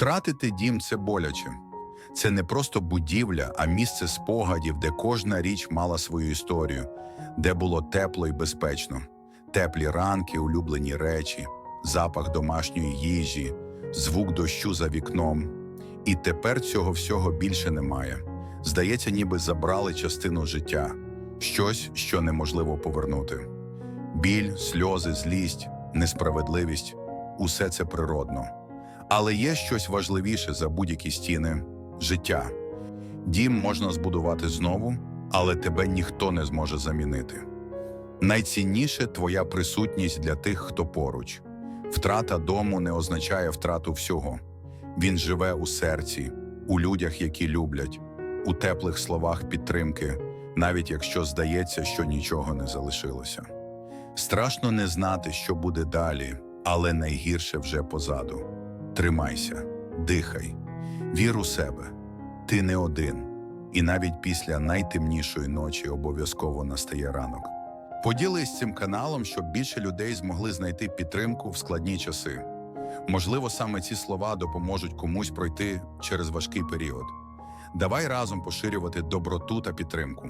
Втратити дім це боляче. Це не просто будівля, а місце спогадів, де кожна річ мала свою історію, де було тепло і безпечно, теплі ранки, улюблені речі, запах домашньої їжі, звук дощу за вікном. І тепер цього всього більше немає. Здається, ніби забрали частину життя, щось, що неможливо повернути. Біль, сльози, злість, несправедливість усе це природно. Але є щось важливіше за будь-які стіни життя. Дім можна збудувати знову, але тебе ніхто не зможе замінити. Найцінніше твоя присутність для тих, хто поруч. Втрата дому не означає втрату всього. Він живе у серці, у людях, які люблять, у теплих словах підтримки, навіть якщо здається, що нічого не залишилося. Страшно не знати, що буде далі, але найгірше вже позаду. Тримайся, дихай, вір у себе. Ти не один, і навіть після найтемнішої ночі обов'язково настає ранок. Поділись цим каналом, щоб більше людей змогли знайти підтримку в складні часи. Можливо, саме ці слова допоможуть комусь пройти через важкий період. Давай разом поширювати доброту та підтримку.